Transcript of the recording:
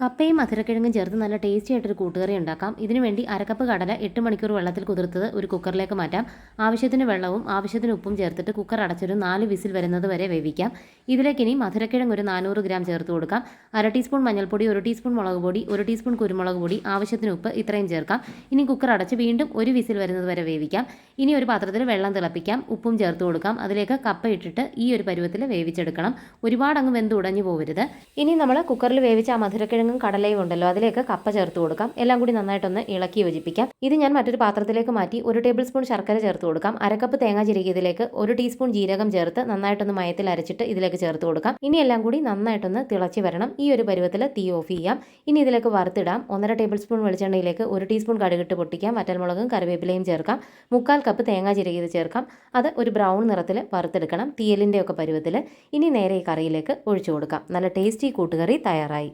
കപ്പയും മധുരക്കിഴങ്ങും ചേർത്ത് നല്ല ടേസ്റ്റി ആയിട്ടൊരു കൂട്ടുകറി ഉണ്ടാക്കാം. ഇതിനുവേണ്ടി അരക്കപ്പ് കടല എട്ട് മണിക്കൂർ വെള്ളത്തിൽ കുതിർത്തത് ഒരു കുക്കറിലേക്ക് മാറ്റാം. ആവശ്യത്തിന് വെള്ളവും ആവശ്യത്തിന് ഉപ്പും ചേർത്തിട്ട് കുക്കർ അടച്ചൊരു നാല് വിസിൽ വരുന്നത് വരെ വേവിക്കാം. ഇതിലേക്ക് ഇനി മധുരക്കിഴങ്ങ് ഒരു നാനൂറ് ഗ്രാം ചേർത്ത് കൊടുക്കാം. അര ടീസ്പൂൺ മഞ്ഞൾപ്പൊടി ഒരു ടീസ്പൂൺ മുളക് പൊടി ഒരു ടീസ്പൂൺ കുരുമുളക് പൊടി ആവശ്യത്തിന് ഉപ്പ് ഇത്രയും ചേർക്കാം. ഇനി കുക്കർ അടച്ച് വീണ്ടും ഒരു വിസിൽ വരുന്നത് വരെ വേവിക്കാം. ഇനി ഒരു പാത്രത്തിൽ വെള്ളം തിളപ്പിക്കാം. ഉപ്പും ചേർത്ത് കൊടുക്കാം. അതിലേക്ക് കപ്പ ഇട്ടിട്ട് ഈ ഒരു പരുവത്തിൽ വേവിച്ചെടുക്കണം. ഒരുപാട് അങ്ങ് വെന്ത് ഉടഞ്ഞു പോകരുത് ഇനി നമ്മൾ കുക്കറിൽ വേവിച്ച ആ മധുരക്കിഴങ്ങും കടലയും ഉണ്ടല്ലോ അതിലേക്ക് കപ്പ ചേർത്ത് കൊടുക്കാം. എല്ലാം കൂടി നന്നായിട്ടൊന്ന് ഇളക്കി യോജിപ്പിക്കാം. ഇത് ഞാൻ മറ്റൊരു പാത്രത്തിലേക്ക് മാറ്റി ഒരു ടേബിൾ സ്പൂൺ ശർക്കര ചേർത്ത് കൊടുക്കാം. അരക്കപ്പ് തേങ്ങ ചിരകിയതിലേക്ക് ഒരു ടീസ്പൂൺ ജീരകം ചേർത്ത് നന്നായിട്ടൊന്ന് മയത്തിൽ അരച്ചിട്ട് ഇതിലേക്ക് ചേർത്ത് കൊടുക്കാം. ഇനി എല്ലാം കൂടി നന്നായിട്ടൊന്ന് തിളച്ച് വരണം. ഈ ഒരു പരുവത്തിൽ തീ ഓഫ് ചെയ്യാം. ഇനി ഇതിലേക്ക് വറുത്തിടാം. ഒന്നര ടേബിൾ സ്പൂൺ വെളിച്ചെണ്ണയിലേക്ക് ഒരു ടീസ്പൂൺ കടുകിട്ട് പൊട്ടിക്കാം. വറ്റൽമുളകും കറിവേപ്പിലയും ചേർക്കാം. മുക്കാൽ കപ്പ് തേങ്ങ ചിരകിയത് ചേർക്കാം. അത് ഒരു ബ്രൗൺ നിറത്തിൽ വറുത്തെടുക്കണം. തീയലിന്റെ ഒക്കെ പരുവത്തിൽ ഇനി നേരെ ഈ കറിയിലേക്ക് ഒഴിച്ചു കൊടുക്കാം. നല്ല ടേസ്റ്റി കൂട്ടുകറി തയ്യാറായി.